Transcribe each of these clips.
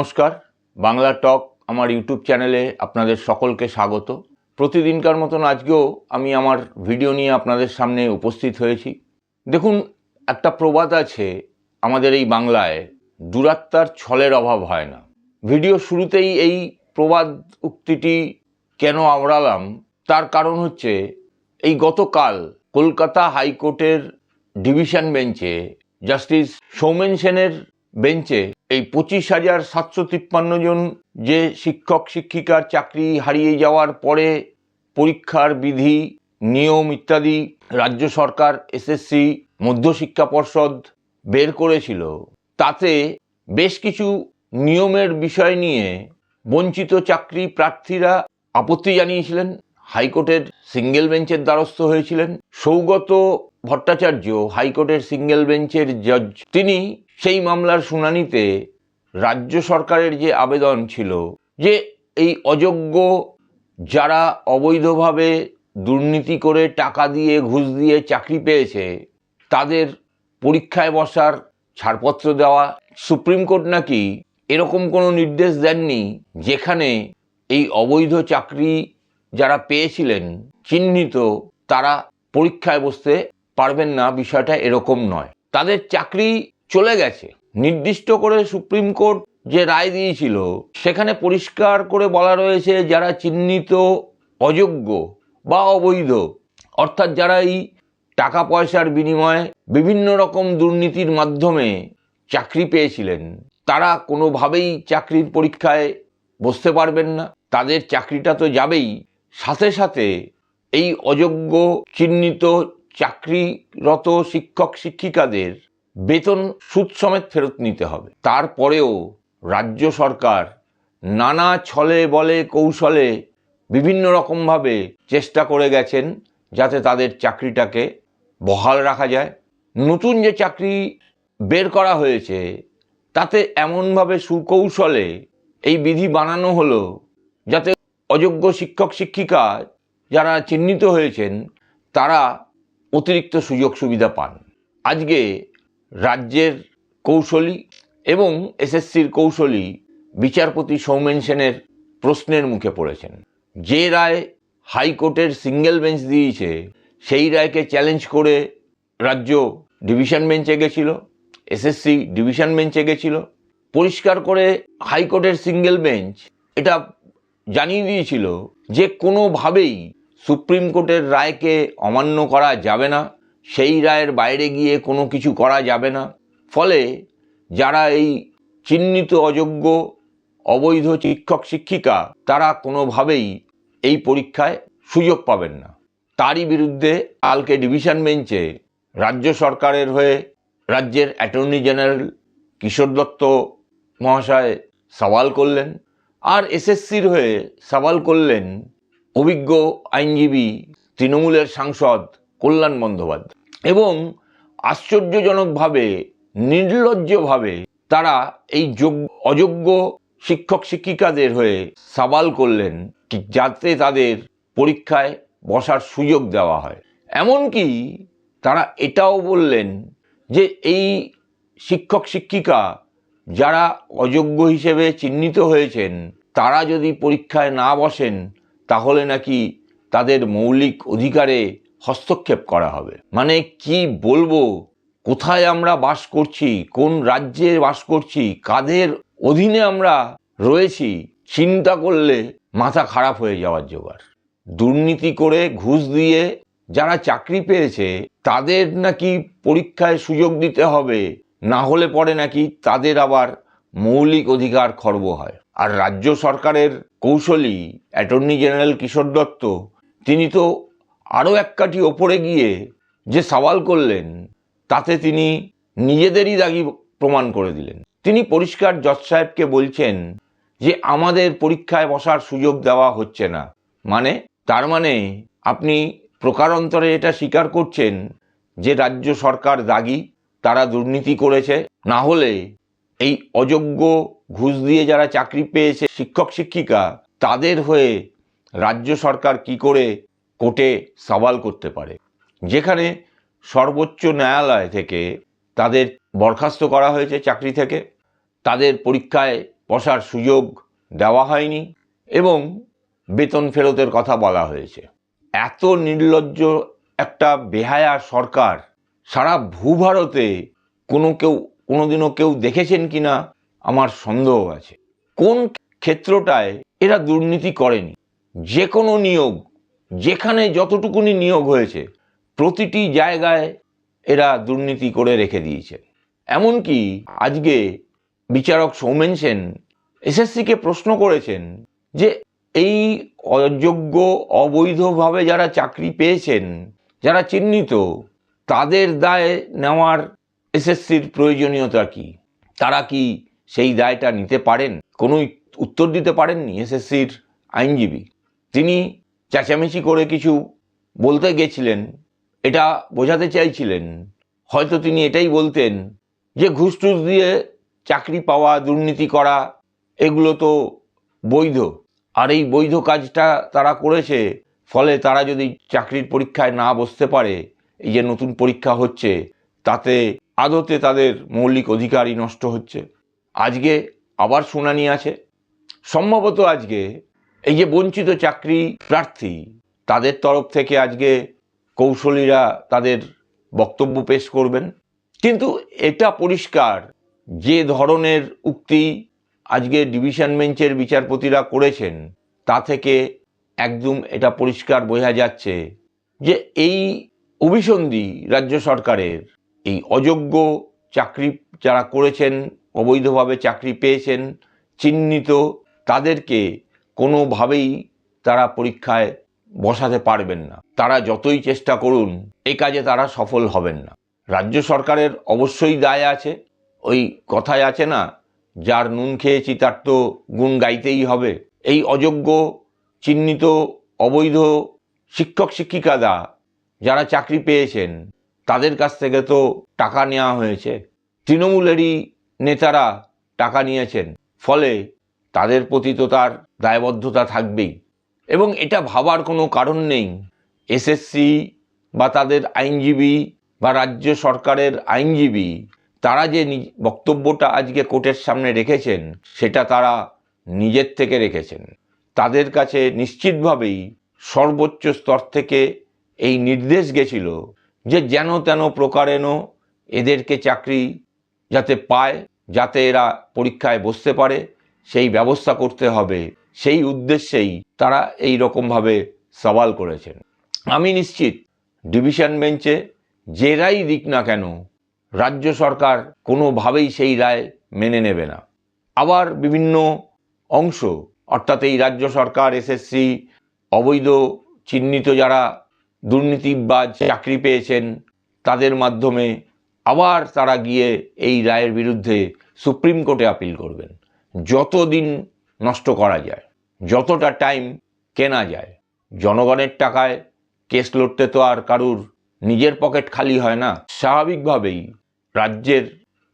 নমস্কার। বাংলা টক আমার ইউটিউব চ্যানেলে আপনাদের সকলকে স্বাগত। প্রতিদিনকার মতন আজকেও আমি আমার ভিডিও নিয়ে আপনাদের সামনে উপস্থিত হয়েছি। দেখুন, একটা প্রবাদ আছে আমাদের এই বাংলায়, দূরাত্মার ছলের অভাব হয় না। ভিডিও শুরুতেই এই প্রবাদ উক্তিটি কেন আওড়ালাম? তার কারণ হচ্ছে, এই গতকাল কলকাতা হাইকোর্টের ডিভিশন বেঞ্চে জাস্টিস সৌমেন সেনের বেঞ্চে এই পঁচিশ হাজার সাতশো তিপ্পান্ন জন যে শিক্ষক, শিক্ষিকার চাকরি হারিয়ে যাওয়ার পরে পরীক্ষার বিধি, নিয়ম ইত্যাদি রাজ্য সরকার, এসএসসি, মধ্যশিক্ষা পর্ষদ বের করেছিল। তাতে বেশ কিছু নিয়মের বিষয় নিয়ে বঞ্চিত চাকরি প্রার্থীরা আপত্তি জানিয়েছিলেন। হাইকোর্টের সিঙ্গেল বেঞ্চের দ্বারস্থ হয়েছিলেন। সৌগত ভট্টাচার্য, হাইকোর্টের সিঙ্গেল বেঞ্চের জজ। তিনি সেই মামলার শুনানিতে রাজ্য সরকারের যে আবেদন ছিল যে এই অযোগ্য যারা অবৈধভাবে দুর্নীতি করে টাকা দিয়ে, ঘুষ দিয়ে চাকরি পেয়েছে, তাদের পরীক্ষায় বসার ছাড়পত্র দেওয়া, সুপ্রিম কোর্ট নাকি এরকম কোনো নির্দেশ দেননি যেখানে এই অবৈধ চাকরি যারা পেয়েছিলেন, চিহ্নিত, তারা পরীক্ষায় বসতে পারবেন না, বিষয়টা এরকম নয়। তাদের চাকরি চলে গেছে। নির্দিষ্ট করে সুপ্রিম কোর্ট যে রায় দিয়েছিল, সেখানে পরিষ্কার করে বলা রয়েছে যারা চিহ্নিত অযোগ্য বা অবৈধ, অর্থাৎ যারা এই টাকা পয়সার বিনিময়ে বিভিন্ন রকম দুর্নীতির মাধ্যমে চাকরি পেয়েছিলেন, তারা কোনোভাবেই চাকরির পরীক্ষায় বসতে পারবেন না। তাদের চাকরিটা তো যাবেই। সাথে সাথে এই অযোগ্য, চিহ্নিত, চাকরিরত শিক্ষক, শিক্ষিকাদের বেতন সুদ সমেত ফেরত নিতে হবে। তারপরেও রাজ্য সরকার নানা ছলে বলে কৌশলে বিভিন্ন রকমভাবে চেষ্টা করে গেছেন যাতে তাদের চাকরিটাকে বহাল রাখা যায়। নতুন যে চাকরি বের করা হয়েছে, তাতে এমনভাবে সুকৌশলে এই বিধি বানানো হলো যাতে অযোগ্য শিক্ষক শিক্ষিকা যারা চিহ্নিত হয়েছেন, তারা অতিরিক্ত সুযোগ সুবিধা পান। আজকে রাজ্যের কৌশলী এবং এসএসসির কৌশলী বিচারপতি সৌমেন সেনের প্রশ্নের মুখে পড়েছেন। যে রায় হাইকোর্টের সিঙ্গেল বেঞ্চ দিয়েছে, সেই রায়কে চ্যালেঞ্জ করে রাজ্য ডিভিশন বেঞ্চে গেছিল, এসএসসি ডিভিশন বেঞ্চে গেছিল। পরিষ্কার করে হাইকোর্টের সিঙ্গেল বেঞ্চ এটা জানিয়ে দিয়েছিল যে কোনোভাবেই সুপ্রিম কোর্টের রায়কে অমান্য করা যাবে না। সেই রায়ের বাইরে গিয়ে কোনো কিছু করা যাবে না। ফলে যারা এই চিহ্নিত অযোগ্য অবৈধ শিক্ষক শিক্ষিকা, তারা কোনোভাবেই এই পরীক্ষায় সুযোগ পাবেন না। তারই বিরুদ্ধে কালকে ডিভিশন বেঞ্চে রাজ্য সরকারের হয়ে রাজ্যের অ্যাটর্নি জেনারেল কিশোর দত্ত মহাশয় সওয়াল করলেন আর এসএসসির হয়ে সওয়াল করলেন অভিজ্ঞ আইনজীবী তৃণমূলের সাংসদ কল্যাণ বন্দ্যোপাধ্যায়। এবং আশ্চর্যজনকভাবে, নির্লজ্জভাবে তারা এই যোগ অযোগ্য শিক্ষক শিক্ষিকাদের হয়ে সাবাল করলেন যাতে তাদের পরীক্ষায় বসার সুযোগ দেওয়া হয়। এমনকি তারা এটাও বললেন যে এই শিক্ষক শিক্ষিকা যারা অযোগ্য হিসেবে চিহ্নিত হয়েছেন, তারা যদি পরীক্ষায় না বসেন, তাহলে নাকি তাদের মৌলিক অধিকারে হস্তক্ষেপ করা হবে। মানে কি বলব? কোথায় আমরা বাস করছি? কোন রাজ্যে বাস করছি? কাদের অধীনে আমরা রয়েছি? চিন্তা করলে মাথা খারাপ হয়ে যাওয়ার জোগাড়। দুর্নীতি করে ঘুষ দিয়ে যারা চাকরি পেয়েছে, তাদের নাকি পরীক্ষায় সুযোগ দিতে হবে। না হলে পরে নাকি তাদের আবার মৌলিক অধিকার খর্ব হয়। আর রাজ্য সরকারের কৌশলী অ্যাটর্নি জেনারেল কিশোর দত্ত, তিনি তো আরও এক কাঠি ওপরে গিয়ে যে সওয়াল করলেন, তাতে তিনি নিজেদেরই দাগি প্রমাণ করে দিলেন। তিনি পরিষ্কার জজ সাহেবকে বলছেন যে, আমাদের পরীক্ষায় বসার সুযোগ দেওয়া হচ্ছে না। মানে তার মানে আপনি প্রকারান্তরে এটা স্বীকার করছেন যে, রাজ্য সরকার দাগি, তারা দুর্নীতি করেছে। না হলে এই অযোগ্য ঘুষ দিয়ে যারা চাকরি পেয়েছে শিক্ষক, শিক্ষিকা, তাদের হয়ে রাজ্য সরকার কি করে কোর্টে সওয়াল করতে পারে। যেখানে সর্বোচ্চ ন্যায়ালয় থেকে তাদের বরখাস্ত করা হয়েছে চাকরি থেকে। তাদের পরীক্ষায় বসার সুযোগ দেওয়া হয়নি এবং বেতন ফেরতের কথা বলা হয়েছে। এত নির্লজ্জ একটা বেহায়া সরকার সারা ভূভারতে কোনো কেউ, কোনোদিনও কেউ দেখেছেন কিনা আমার সন্দেহ আছে। কোন ক্ষেত্রটায় এরা দুর্নীতি করেনি? যে কোনো নিয়োগ যেখানে যতটুকুনি নিয়োগ হয়েছে, প্রতিটি জায়গায় এরা দুর্নীতি করে রেখে দিয়েছে। এমনকি আজকে বিচারক সৌমেন সেন এসএসসিকে প্রশ্ন করেছেন যে এই অযোগ্য, অবৈধভাবে যারা চাকরি পেয়েছেন, যারা চিহ্নিত, তাদের দায় নেওয়ার এসএসসির প্রয়োজনীয়তা কি? তারা কি সেই দায়টা নিতে পারেন? কোনো উত্তর দিতে পারেননি এসএসসির আইনজীবী। তিনি চেঁচামেচি করে কিছু বলতে গেছিলেন, এটা বোঝাতে চাইছিলেন। হয়তো তিনি এটাই বলতেন যে ঘুষ টুস দিয়ে চাকরি পাওয়া, দুর্নীতি করা, এগুলো তো বৈধ। আর এই বৈধ কাজটা তারা করেছে, ফলে তারা যদি চাকরির পরীক্ষায় না বসতে পারে, এই যে নতুন পরীক্ষা হচ্ছে, তাতে আদতে তাদের মৌলিক অধিকারই নষ্ট হচ্ছে। আজকে আবার শুনানি আছে। সম্ভবত আজকে এই যে বঞ্চিত চাকরি প্রার্থী, তাদের তরফ থেকে আজকে কৌশলীরা তাদের বক্তব্য পেশ করবেন। কিন্তু এটা পরিষ্কার, যে ধরনের উক্তি আজকে ডিভিশন বেঞ্চের বিচারপতিরা করেছেন, তা থেকে একদম এটা পরিষ্কার বোঝা যাচ্ছে যে এই অভিসন্ধি রাজ্য সরকারের, এই অযোগ্য চাকরি যারা করেছেন, অবৈধভাবে চাকরি পেয়েছেন, চিহ্নিত, তাদেরকে কোনোভাবেই তারা পরীক্ষায় বসাতে পারবেন না। তারা যতই চেষ্টা করুন, এ কাজে তারা সফল হবেন না। রাজ্য সরকারের অবশ্যই দায় আছে। ওই কথায় আছে না, যার নুন খেয়েছি তার তো গুণ গাইতেই হবে। এই অযোগ্য, চিহ্নিত, অবৈধ শিক্ষক শিক্ষিকাদা যারা চাকরি পেয়েছেন, তাদের কাছ থেকে তো টাকা নেওয়া হয়েছে। তৃণমূলেরই নেতারা টাকা নিয়েছেন। ফলে তাদের প্রতি তো তার দায়বদ্ধতা থাকবেই। এবং এটা ভাবার কোনো কারণ নেই। এসএসসি বা তাদের আইনজীবী বা রাজ্য সরকারের আইনজীবী, তারা যে বক্তব্যটা আজকে কোর্টের সামনে রেখেছেন, সেটা তারা নিজের থেকে রেখেছেন। তাদের কাছে নিশ্চিতভাবেই সর্বোচ্চ স্তর থেকে এই নির্দেশ গেছিল যে যেন তেন প্রকারেণ এদেরকে চাকরি যাতে পায়, যাতে এরা পরীক্ষায় বসতে পারে সেই ব্যবস্থা করতে হবে। সেই উদ্দেশ্যেই তারা এই রকমভাবে সওয়াল করেছেন। আমি নিশ্চিত ডিভিশন বেঞ্চে যে রায় দিক না কেন, রাজ্য সরকার কোনোভাবেই সেই রায় মেনে নেবে না। আবার বিভিন্ন অংশ, অর্থাৎ এই রাজ্য সরকার এসএসসি অবৈধ চিহ্নিত যারা দুর্নীতিবাজ চাকরি পেয়েছেন, তাদের মাধ্যমে আবার তারা গিয়ে এই রায়ের বিরুদ্ধে সুপ্রিম কোর্টে আপিল করবেন। যতদিন নষ্ট করা যায়, যতটা টাইম কেনা যায়, জনগণের টাকায় কেস লড়তে তো আর কারুর নিজের পকেট খালি হয় না। স্বাভাবিকভাবেই রাজ্যের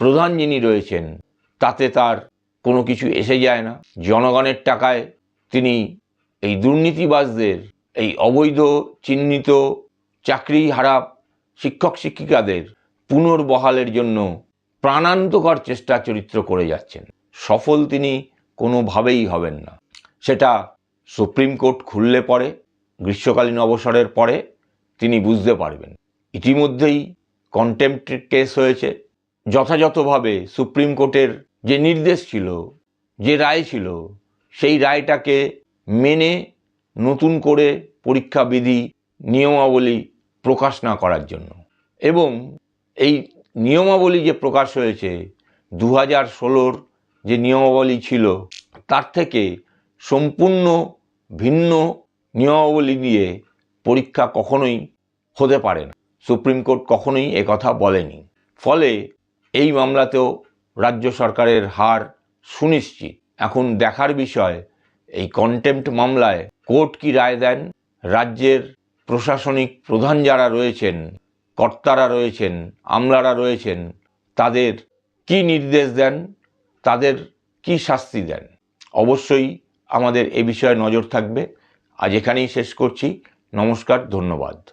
প্রধান যিনি রয়েছেন, তাতে তার কোনো কিছু এসে যায় না। জনগণের টাকায় তিনি এই দুর্নীতিবাজদের, এই অবৈধ চিহ্নিত চাকরি হারা শিক্ষক শিক্ষিকাদের পুনর্বহালের জন্য প্রাণান্তকর চেষ্টা চরিত্র করে যাচ্ছেন। সফল তিনি কোনোভাবেই হবেন না। সেটা সুপ্রিম কোর্ট খুললে পরে, গ্রীষ্মকালীন অবসরের পরে তিনি বুঝতে পারবেন। ইতিমধ্যেই কন্টেম্প্ট কেস হয়েছে। যথাযথভাবে সুপ্রিম কোর্টের যে নির্দেশ ছিল, যে রায় ছিল, সেই রায়টাকে মেনে নতুন করে পরীক্ষা বিধি নিয়মাবলী প্রকাশ না করার জন্য। এবং এই নিয়মাবলী যে প্রকাশ হয়েছে দু হাজার ষোলোর যে নিয়মাবলী ছিল, তার থেকে সম্পূর্ণ ভিন্ন নিয়মাবলী দিয়ে পরীক্ষা কখনোই হতে পারে না। সুপ্রিম কোর্ট কখনোই কথা বলেনি। ফলে এই মামলাতেও রাজ্য সরকারের হার সুনিশ্চিত। এখন দেখার বিষয়, এই কন্টেম্প্ট মামলায় কোর্ট কি রায় দেন? রাজ্যের প্রশাসনিক প্রধান যারা রয়েছেন, কর্তারা রয়েছেন, আমলারা রয়েছেন, তাদের কি নির্দেশ দেন? তাদের কি শাস্তি দেন? অবশ্যই আমাদের এ বিষয়ে নজর থাকবে। আজ এখানেই শেষ করছি। নমস্কার, ধন্যবাদ।